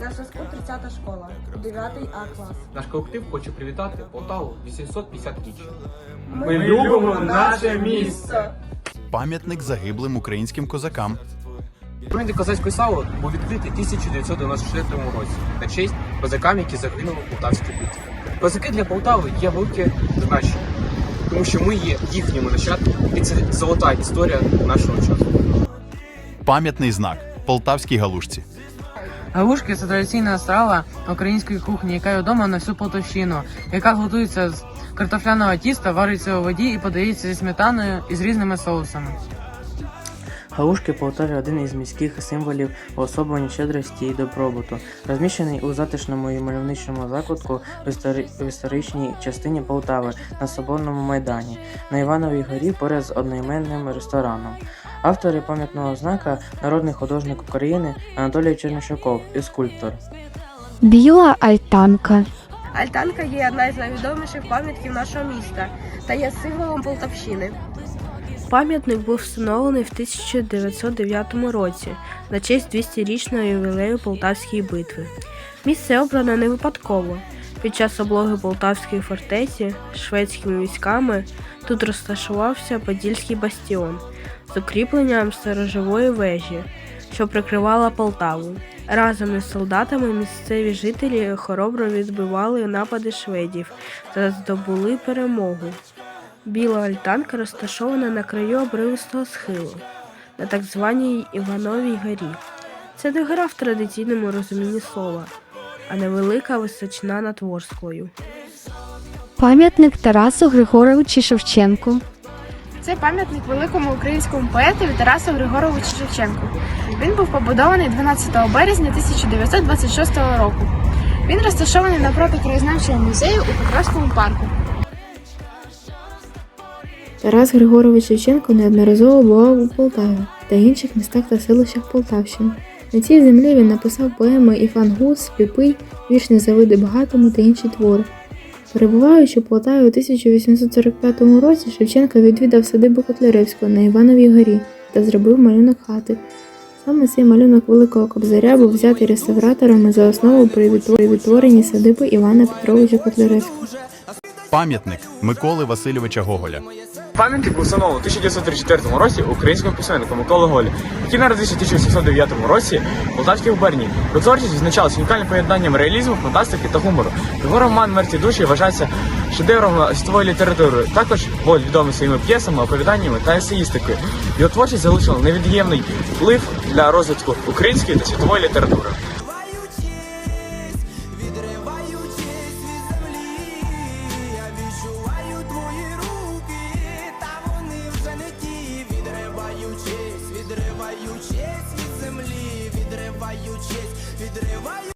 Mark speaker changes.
Speaker 1: На зв'язку 30 школа, 9 А клас.
Speaker 2: Наш колектив хоче привітати Полтаву 850 річ.
Speaker 1: Ми
Speaker 2: любимо наше місто.
Speaker 3: Пам'ятник загиблим українським козакам.
Speaker 2: Пам'ятник козацької слави був відкритий 1994 році на честь козакам, які загинули в Полтавській битві. Козаки для Полтави є велике значення, тому що ми є їхніми нащадками, і це золота історія нашого часу.
Speaker 3: Пам'ятний знак Полтавській галушці.
Speaker 4: Галушки це традиційна страва української кухні, яка відома на всю Полтавщину, яка готується з картофляного тіста, вариться у воді і подається зі сметаною і з різними соусами.
Speaker 5: Галушки Полтаві один із міських символів уособлення щедрості і добробуту, розміщений у затишному і мальовничому закутку в, істори... в історичній частині Полтави на Соборному майдані на Івановій горі поряд з одноіменним рестораном. Автори пам'ятного знака народний художник України Анатолій Чернишаков і скульптор.
Speaker 6: Біла альтанка.
Speaker 1: Альтанка є одна із найвідоміших пам'ятків нашого міста та є символом Полтавщини.
Speaker 7: Пам'ятник був встановлений в 1909 році на честь 200-річного ювілею Полтавської битви. Місце обрано не випадково. Під час облоги Полтавської фортеці шведськими військами тут розташувався Подільський бастіон з укріпленням сторожової вежі, що прикривала Полтаву. Разом із солдатами місцеві жителі хоробро відбивали напади шведів та здобули перемогу. Біла альтанка розташована на краю обривистого схилу, на так званій Івановій горі. Це не гора в традиційному розумінні слова, а невелика височина над Ворсклою.
Speaker 6: Пам'ятник Тарасу Григоровичу Шевченку.
Speaker 8: Це пам'ятник великому українському поетові Тарасу Григоровичу Шевченку. Він був побудований 12 березня 1926 року. Він розташований напроти краєзнавчого музею у Петровському парку.
Speaker 9: Тарас Григорович Шевченко неодноразово бував у Полтаві та інших містах та селищах Полтавщини. На цій землі він написав поеми Іфан Гус, Сліпий, вірш «Не завиди багатому та інші твори. Перебуваючи у Полтаві у 1845 році, Шевченко відвідав садибу Котляревського на Івановій горі та зробив малюнок хати. Саме цей малюнок Великого Кобзаря був взятий реставраторами за основу при відтвор- відтворенні садиби Івана Петровича Котляревського.
Speaker 3: Пам'ятник Миколи Васильовича Гоголя.
Speaker 2: Пам'ятник встановлений у 1934 році українським письменником Миколи Голі, який народився у 1809 році в Полтавській губернії. Його творчість відзначалася унікальним поєднанням реалізму, фантастики та гумору. Його роман «Мертві душі вважається шедевром світової літератури. Також Голь відомий своїми п'єсами, оповіданнями та есеїстикою. Його творчість залишила невід'ємний вплив для розвитку української та світової літератури. свою честь відриваю